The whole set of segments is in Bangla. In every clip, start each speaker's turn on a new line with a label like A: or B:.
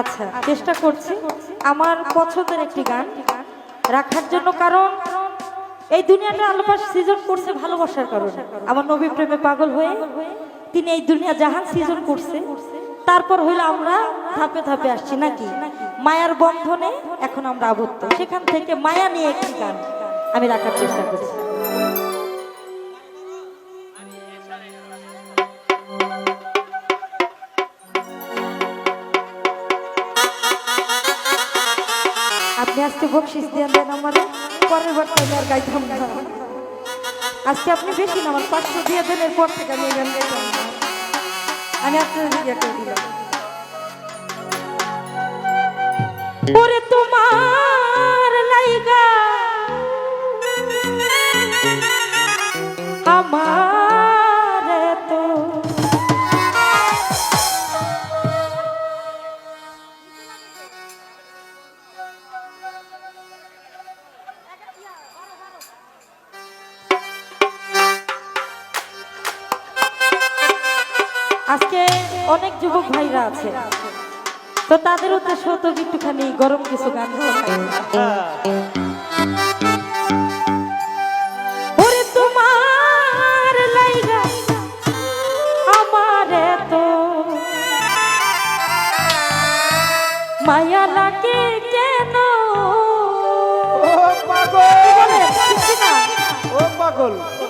A: আচ্ছা চেষ্টা করছি। আমার পছন্দের একটি গান রাখার জন্য, কারণ এই দুনিয়াটা আল্লাহ সৃজন করছে ভালোবাসার কারণে। আমার নবী প্রেমে পাগল হয়ে তিনি এই দুনিয়া জাহান সৃজন করছে। তারপর হইল আমরা ধাপে ধাপে আসছি, নাকি? মায়ার বন্ধনে এখন আমরা আবদ্ধ। সেখান থেকে মায়া নিয়ে একটি গান আমি রাখার চেষ্টা করছি। আজকে বকশিস দিয়ে দেন আমার পরের বার তাহলে আর গাইতাম না। আজকে আপনি বেশি না, আমার পাঁচশো দিয়ে দেন এরপর থেকে আমি গান গাইতাম না আমি আপনার ইয়ে করে দিলাম। তোমার আজকে অনেক যুবক ভাইরা আছে। তো তাদের উদ্দেশ্য তো একটুখানি গরম কিছু গান তোমার লাইগা আমার তো মায়া লাগে কেন?
B: ও পাগল!
A: বলে, বুঝছি না।
B: ও পাগল!
A: ও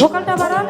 A: ভোকালটা বাড়ান।